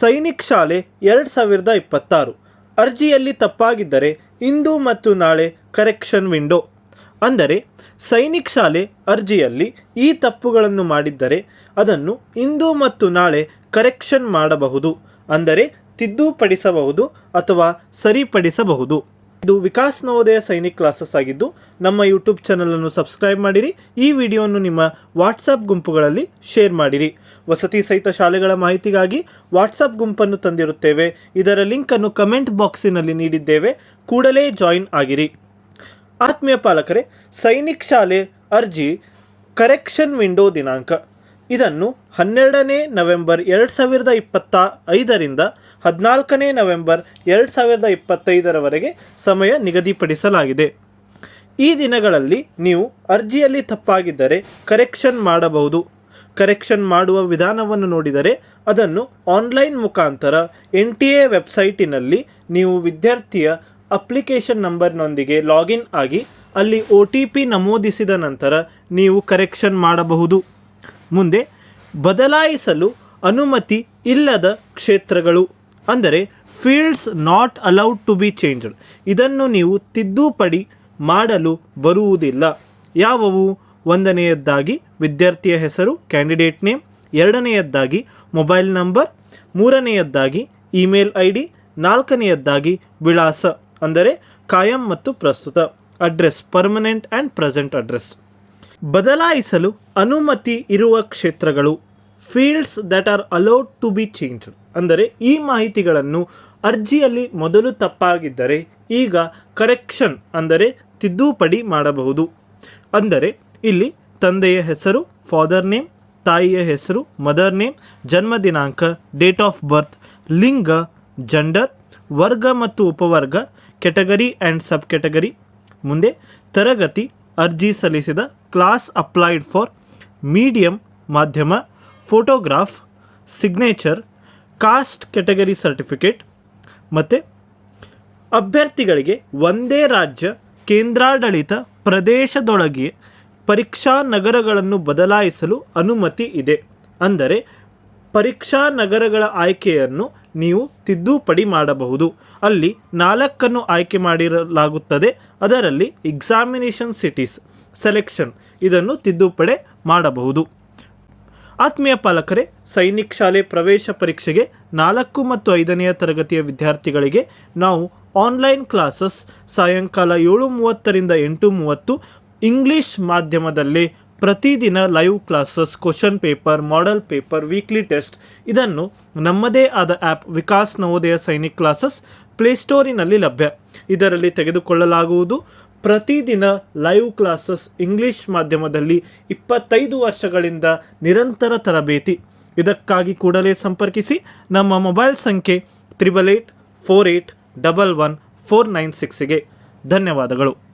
ಸೈನಿಕ್ ಶಾಲೆ ಎರಡು ಸಾವಿರದ ಇಪ್ಪತ್ತಾರು. ಅರ್ಜಿಯಲ್ಲಿ ತಪ್ಪಾಗಿದ್ದರೆ ಇಂದು ಮತ್ತು ನಾಳೆ ಕರೆಕ್ಷನ್ ವಿಂಡೋ. ಅಂದರೆ, ಸೈನಿಕ್ ಶಾಲೆ ಅರ್ಜಿಯಲ್ಲಿ ಈ ತಪ್ಪುಗಳನ್ನು ಮಾಡಿದ್ದರೆ ಅದನ್ನು ಇಂದು ಮತ್ತು ನಾಳೆ ಕರೆಕ್ಷನ್ ಮಾಡಬಹುದು. ಅಂದರೆ ತಿದ್ದುಪಡಿಸಬಹುದು ಅಥವಾ ಸರಿಪಡಿಸಬಹುದು. ಇದು ವಿಕಾಸ್ ನವೋದಯ ಸೈನಿಕ್ ಕ್ಲಾಸಸ್ ಆಗಿದ್ದು, ನಮ್ಮ ಯೂಟ್ಯೂಬ್ ಚಾನಲನ್ನು ಸಬ್ಸ್ಕ್ರೈಬ್ ಮಾಡಿರಿ, ಈ ವಿಡಿಯೋವನ್ನು ನಿಮ್ಮ ವಾಟ್ಸಪ್ ಗುಂಪುಗಳಲ್ಲಿ ಶೇರ್ ಮಾಡಿರಿ. ವಸತಿ ಸಹಿತ ಶಾಲೆಗಳ ಮಾಹಿತಿಗಾಗಿ ವಾಟ್ಸಪ್ ಗುಂಪನ್ನು ತಂದಿರುತ್ತೇವೆ. ಇದರ ಲಿಂಕನ್ನು ಕಮೆಂಟ್ ಬಾಕ್ಸಿನಲ್ಲಿ ನೀಡಿದ್ದೇವೆ. ಕೂಡಲೇ ಜಾಯಿನ್ ಆಗಿರಿ. ಆತ್ಮೀಯ ಪಾಲಕರೇ, ಸೈನಿಕ್ ಶಾಲೆ ಅರ್ಜಿ ಕರೆಕ್ಷನ್ ವಿಂಡೋ ದಿನಾಂಕ. ಇದನ್ನು ಹನ್ನೆರಡನೇ ನವೆಂಬರ್ ಎರಡು ಸಾವಿರದ ಇಪ್ಪತ್ತ ಐದರಿಂದ ಹದಿನಾಲ್ಕನೇ ನವೆಂಬರ್ ಎರಡು ಸಾವಿರದ ಇಪ್ಪತ್ತೈದರವರೆಗೆ ಸಮಯ ನಿಗದಿಪಡಿಸಲಾಗಿದೆ. ಈ ದಿನಗಳಲ್ಲಿ ನೀವು ಅರ್ಜಿಯಲ್ಲಿ ತಪ್ಪಾಗಿದ್ದರೆ ಕರೆಕ್ಷನ್ ಮಾಡಬಹುದು. ಕರೆಕ್ಷನ್ ಮಾಡುವ ವಿಧಾನವನ್ನು ನೋಡಿದರೆ ಅದನ್ನು ಆನ್ಲೈನ್ ಮುಖಾಂತರ ಎನ್ ಟಿ ಎ ವೆಬ್ಸೈಟಿನಲ್ಲಿ ನೀವು ವಿದ್ಯಾರ್ಥಿಯ ಅಪ್ಲಿಕೇಶನ್ ನಂಬರ್ನೊಂದಿಗೆ ಲಾಗಿನ್ ಆಗಿ ಅಲ್ಲಿ ಒ ಟಿ ಪಿ ನಮೂದಿಸಿದ ನಂತರ ನೀವು ಕರೆಕ್ಷನ್ ಮಾಡಬಹುದು. ಮುಂದೆ ಬದಲಾಯಿಸಲು ಅನುಮತಿ ಇಲ್ಲದ ಕ್ಷೇತ್ರಗಳು. ಅಂದರೆ fields not allowed to be changed ಇದನ್ನು ನೀವು ತಿದ್ದುಪಡಿ ಮಾಡಲು ಬರುವುದಿಲ್ಲ. ಯಾವುವು? ಒಂದನೆಯದ್ದಾಗಿ ವಿದ್ಯಾರ್ಥಿಯ ಹೆಸರು ಕ್ಯಾಂಡಿಡೇಟ್ ನೇಮ್ ಎರಡನೆಯದ್ದಾಗಿ ಮೊಬೈಲ್ ನಂಬರ್ ಮೂರನೆಯದ್ದಾಗಿ ಇಮೇಲ್ ಐ ಡಿ ನಾಲ್ಕನೆಯದ್ದಾಗಿ ವಿಳಾಸ. ಅಂದರೆ ಕಾಯಂ ಮತ್ತು ಪ್ರಸ್ತುತ. Address permanent and present address ಬದಲಾಯಿಸಲು ಅನುಮತಿ ಇರುವ ಕ್ಷೇತ್ರಗಳು fields that are allowed to be change ಅಂದರೆ ಈ ಮಾಹಿತಿಗಳನ್ನು ಅರ್ಜಿಯಲ್ಲಿ ಮೊದಲು ತಪ್ಪಾಗಿದ್ದರೆ ಈಗ ಕರೆಕ್ಷನ್ ಅಂದರೆ ತಿದ್ದುಪಡಿ ಮಾಡಬಹುದು. ಅಂದರೆ ಇಲ್ಲಿ ತಂದೆಯ ಹೆಸರು ಫಾದರ್ ನೇಮ್ ತಾಯಿಯ ಹೆಸರು ಮದರ್ ನೇಮ್ ಜನ್ಮ ದಿನಾಂಕ ಡೇಟ್ ಆಫ್ ಬರ್ತ್ ಲಿಂಗ ಜಂಡರ್ ವರ್ಗ ಮತ್ತು ಉಪವರ್ಗ ಕೆಟಗರಿ ಆ್ಯಂಡ್ ಸಬ್ ಕೆಟಗರಿ ಮುಂದೆ ತರಗತಿ ಅರ್ಜಿ ಸಲ್ಲಿಸಿದ ಕ್ಲಾಸ್ ಅಪ್ಲೈಡ್ ಫಾರ್ ಮೀಡಿಯಂ, ಮಾಧ್ಯಮ, photograph, signature, caste category certificate ಮತ್ತು ಅಭ್ಯರ್ಥಿಗಳಿಗೆ ಒಂದೇ ರಾಜ್ಯ, ಕೇಂದ್ರಾಡಳಿತ ಪ್ರದೇಶದೊಳಗೆ ಪರೀಕ್ಷಾ ನಗರಗಳನ್ನು ಬದಲಾಯಿಸಲು ಅನುಮತಿ ಇದೆ. ಅಂದರೆ ಪರೀಕ್ಷಾ ನಗರಗಳ ಆಯ್ಕೆಯನ್ನು ನೀವು ತಿದ್ದುಪಡಿ ಮಾಡಬಹುದು. ಅಲ್ಲಿ ನಾಲ್ಕನ್ನು ಆಯ್ಕೆ ಮಾಡಿರಲಾಗುತ್ತದೆ. ಅದರಲ್ಲಿ ಎಕ್ಸಾಮಿನೇಷನ್ ಸಿಟೀಸ್ ಸೆಲೆಕ್ಷನ್ ಇದನ್ನು ತಿದ್ದುಪಡಿ ಮಾಡಬಹುದು. ಆತ್ಮೀಯ ಪಾಲಕರೇ, ಸೈನಿಕ್ ಶಾಲೆ ಪ್ರವೇಶ ಪರೀಕ್ಷೆಗೆ ನಾಲ್ಕು ಮತ್ತು ಐದನೆಯ ತರಗತಿಯ ವಿದ್ಯಾರ್ಥಿಗಳಿಗೆ ನಾವು ಆನ್ಲೈನ್ ಕ್ಲಾಸಸ್ ಸಾಯಂಕಾಲ ಏಳು ಮೂವತ್ತರಿಂದ ಎಂಟು ಮೂವತ್ತು ಇಂಗ್ಲಿಷ್ ಮಾಧ್ಯಮದಲ್ಲಿ ಪ್ರತಿದಿನ live classes question paper model paper weekly test ಇದನ್ನು ನಮ್ಮದೇ ಆದ ಆ್ಯಪ್ ವಿಕಾಸ್ ನವೋದಯ ಸೈನಿಕ್ ಕ್ಲಾಸಸ್ ಪ್ಲೇಸ್ಟೋರಿನಲ್ಲಿ ಲಭ್ಯ. ಇದರಲ್ಲಿ ತೆಗೆದುಕೊಳ್ಳಲಾಗುವುದು. ಪ್ರತಿದಿನ ಲೈವ್ ಕ್ಲಾಸಸ್ ಇಂಗ್ಲಿಷ್ ಮಾಧ್ಯಮದಲ್ಲಿ ಇಪ್ಪತ್ತೈದು ವರ್ಷಗಳಿಂದ ನಿರಂತರ ತರಬೇತಿ. ಇದಕ್ಕಾಗಿ ಕೂಡಲೇ ಸಂಪರ್ಕಿಸಿ. ನಮ್ಮ ಮೊಬೈಲ್ ಸಂಖ್ಯೆ triple eight four eight double one four nine ಸಿಕ್ಸಿಗೆ ಧನ್ಯವಾದಗಳು.